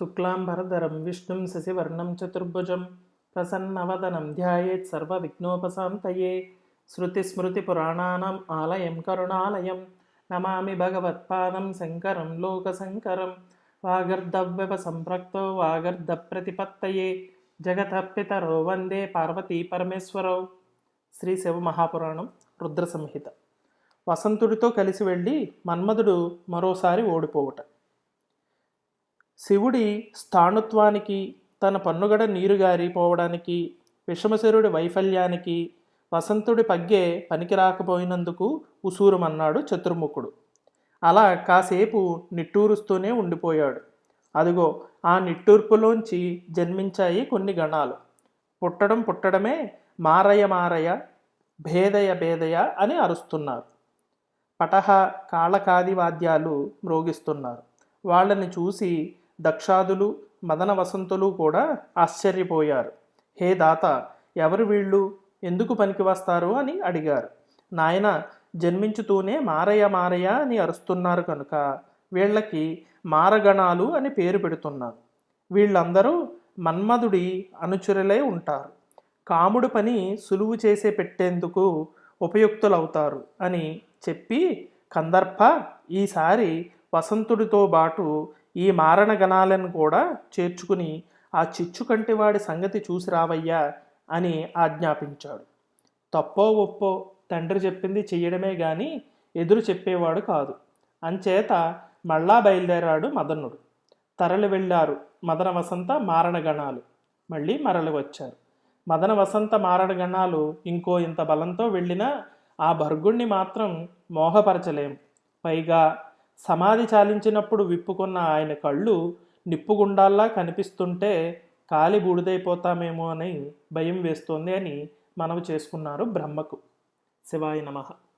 శుక్లాంబరధరం విష్ణుం శశివర్ణం చతుర్భుజం ప్రసన్నవదనం ధ్యాయేత్ సర్వవిఘ్నోపశాంతయే. శృతిస్మృతిపురాణానాం ఆలయం కరుణాలయం. నమామి భగవత్పాదం శంకరం లోకశంకరం. వాగర్ధవ్యవ సంప్రక్తో వాగర్ధ ప్రతిపత్తయే జగత పితరో వందే పార్వతీ పరమేశ్వరౌ. శ్రీ శివ మహాపురాణం రుద్ర సంహిత వసంతుడితో కలిసి వెళ్ళి మన్మధుడు మరోసారి ఓడిపోవుట. శివుడి స్థాణుత్వానికి తన పన్నుగడ నీరు గారిపోవడానికి విషమశరుడి వైఫల్యానికి వసంతుడి పగ్గే పనికి రాకపోయినందుకు ఉసూరుమన్నాడు చతుర్ముఖుడు. అలా కాసేపు నిట్టూరుస్తూనే ఉండిపోయాడు. అదిగో ఆ నిట్టూర్పులోంచి జన్మించాయి కొన్ని గణాలు. పుట్టడం పుట్టడమే మారయ మారయ భేదయ భేదయ అని అరుస్తున్నారు. పటహ కాళకాది వాద్యాలు మ్రోగిస్తున్నారు. వాళ్ళని చూసి దక్షాదులు మదన వసంతులు కూడా ఆశ్చర్యపోయారు. హే దాత ఎవరు వీళ్ళు? ఎందుకు పనికి వస్తారు? అని అడిగారు. నాయన జన్మించుతూనే మారయ్య మారయ్య అని అరుస్తున్నారు కనుక వీళ్ళకి మారగణాలు అని పేరు పెడుతున్నారు. వీళ్ళందరూ మన్మధుడి అనుచరులై ఉంటారు. కాముడు పని సులువు చేసే పెట్టేందుకు ఉపయుక్తులవుతారు అని చెప్పి కందర్ప ఈసారి వసంతుడితో బాటు ఈ మారణ గణాలను కూడా చేర్చుకుని ఆ చిచ్చు కంటివాడి సంగతి చూసి రావయ్యా అని ఆజ్ఞాపించాడు. తప్పో ఒప్పో తండ్రి చెప్పింది చెయ్యడమే గాని ఎదురు చెప్పేవాడు కాదు. అంచేత మళ్ళా బయలుదేరాడు మదనుడు తరలి వెళ్ళారు మదన వసంత మారణగణాలు మళ్ళీ మరలి వచ్చారు. మదన వసంత మారణగణాలు ఇంకో ఇంత బలంతో వెళ్ళినా ఆ భర్గుణ్ణి మాత్రం మోహపరచలేం. పైగా సమాధి చాలించినప్పుడు విప్పుకున్న ఆయన కళ్ళు నిప్పుగుండాల్లా కనిపిస్తుంటే కాలి బూడిదైపోతామేమో అని భయం వేస్తోంది అని మనవి చేసుకున్నారు బ్రహ్మకు. శివాయ నమః.